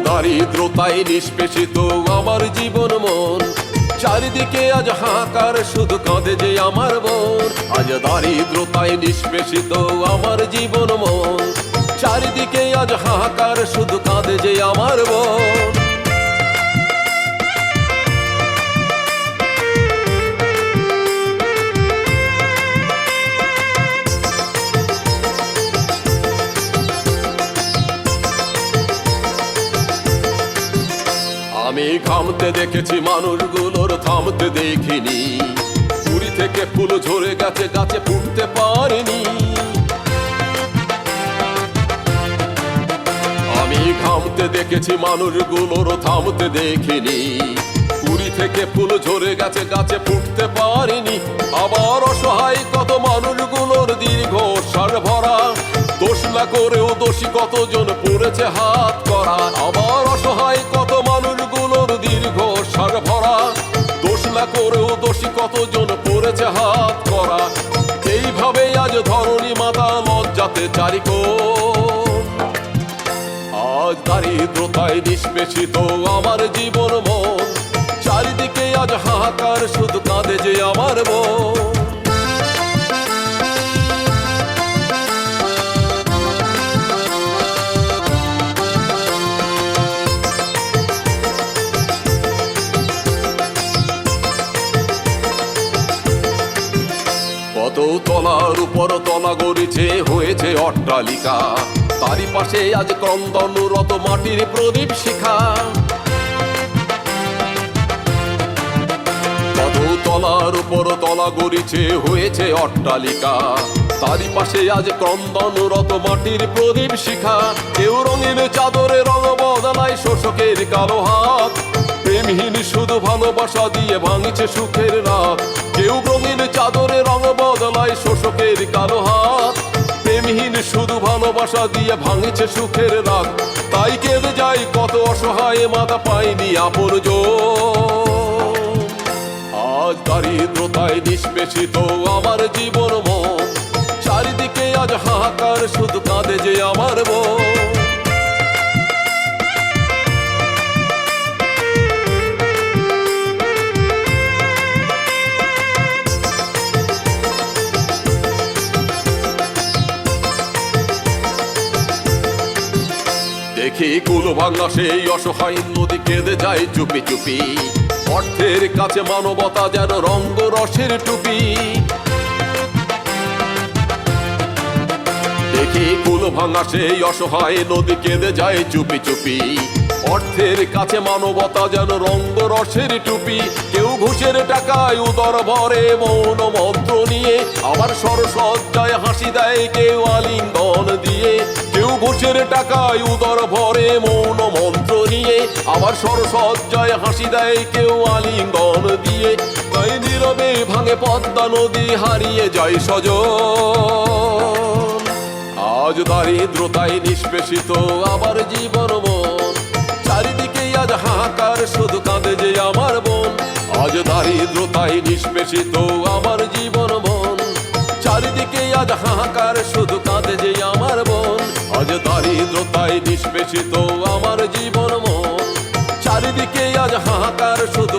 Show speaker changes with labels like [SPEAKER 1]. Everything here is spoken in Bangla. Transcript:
[SPEAKER 1] দারিদ্রতায় নিষ্পেষিত আমার জীবন মন। চারিদিকে আজ হাঁকার শুধু কাঁদে যে আমার বোন আজ দারিদ্রতায় নিষ্পেষিত আমার জীবন মন। চারিদিকে আজ হাহাকার, শুধু কাঁদে যে আমার আমি ঘামতে দেখেছি মানুষগুলোর থামতে দেখিনি। পুরী থেকে ফুল ঝরে গেছে, গাছে ফুটতে পারেনি। আমি ঘামতে দেখেছি মানুষগুলোর থামতে দেখিনি। পুরী থেকে ফুল ঝরে গেছে, গাছে ফুটতে পারেনি। আবার অসহায় কত মানুষগুলোর দীর্ঘ সার ভরা। দোষ না করেও দোষী কতজন পড়েছে হাত করা। আবার অসহায় করেও দোষী কতজন পড়েছে হাত করা? এইভাবে আজ ধরণী মাতা লজ্জাতে চারিকো আজ দারিদ্রতায় নিষ্পেষিত আমার জীবন মন। চারিদিকে আজ হাহাকার তলার উপর তলা গড়েছে, হয়েছে অট্টালিকা। তারই পাশে আজ ক্রন্দনরত মাটির প্রদীপ শিখা। তলার উপর তলা গড়িছে, হয়েছে অট্টালিকা। তারই পাশে আজ ক্রন্দনরত মাটির প্রদীপ শিখা। কেউ রঙিন চাদরে রঙ বদলায় শোষকের কালো হাত। প্রেমহীন শুধু ভালোবাসা দিয়ে ভাঙছে সুখের রাত। কেউ রঙিন চাদরে রঙ বদলায় শোষকের কালো হাত। প্রেমহীন শুধু ভালোবাসা দিয়ে ভাঙছে সুখের রাত। তাই কেঁদে যায় কত অসহায় মাথা পায়নি আপন আজ দারিদ্রতায় নিষ্পেষিত আমার জীবন চারিদিকে আজ হাহাকার, শুধু কাঁদে যে আমার মন। দেখি কুল ভাঙা সেই অসহায় নদী কেঁদে যায় চুপি চুপি। অর্থের কাছে মানবতা যেন রঙ্গ রসের টুপি। দেখি কুল ভাঙা সেই অসহায় নদী কেঁদে যায় চুপি চুপি। অর্থের কাছে মানবতা যেন রঙ্গ রসের টুপি। কেউ ঘুষের টাকায় উদর ভরে মৌন মন্ত্র নিয়ে। আবার সরসজ্জায় হাসি দেয় কেউ আলিঙ্গন দিয়ে। কেউ ঘুষের টাকায় উদর ভরে মৌন মন্ত্র নিয়ে। আবার সরসজ্জায় হাসি দেয় কেউ আলিঙ্গন দিয়ে। তাই নীরবে ভাঙে পদ্মা নদী হারিয়ে যায় সজ আজ দারিদ্রতায় নিষ্পেষিত আবার জীবন মন চারিদিকে আজ হাহাকার, শুধু কাঁদে যে আমার বোন। আজ দারিদ্রতায় নিষ্পেষিত আমার জীবন মন চারিদিকে আজ হাহাকার নিষ্পেষিত আমার জীবন মন চারিদিকে আজ হাহাকার শুধু